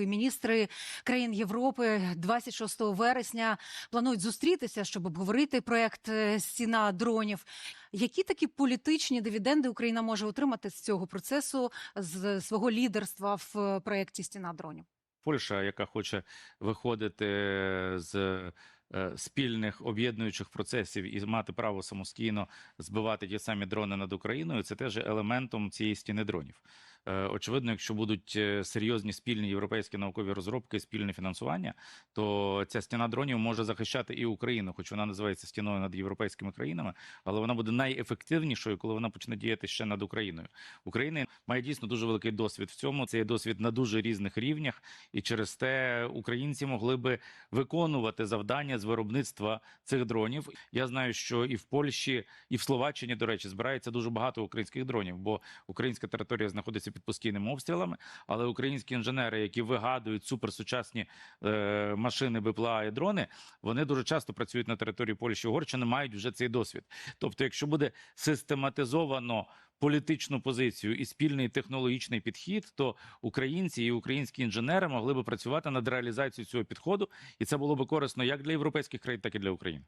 і міністри країн Європи 26 вересня планують зустрітися, щоб обговорити проект е, стіна дронів. Які такі політичні дивіденди Україна може отримати з цього процесу з свого лідерства в е, проєкті стіна дронів? Польща, яка хоче виходити з е, спільних об'єднуючих процесів і мати право самостійно збивати ті самі дрони над Україною, це теж елементом цієї стіни дронів. Е, Очевидно, якщо будуть е, серйозні спільні європейські наукові розробки, спільне фінансування, то ця стіна дронів може захищати і Україну, хоч вона називається стіною над європейськими країнами, але вона буде найефективнішою, коли вона почне діяти ще над Україною. Україна має дійсно дуже великий досвід в цьому. Це є досвід на дуже різних рівнях, і через те українці могли би виконувати завдання з виробництва цих дронів. Я знаю, що і в Польщі, і в Словаччині, до речі, збирається дуже багато українських дронів, бо українська територія знаходиться під постійними обстрілами. Але українські інженери, які вигадують суперсучасні е, машини, БПЛА і дрони, вони дуже часто працюють на території Польщі Угорщини, мають вже цей досвід. Тобто, якщо буде систематизовано політичну позицію і спільний технологічний підхід, то українці і українські інженери могли би працювати над реалізацією цього підходу, і це було би корисно як для європейських країн, так і для України.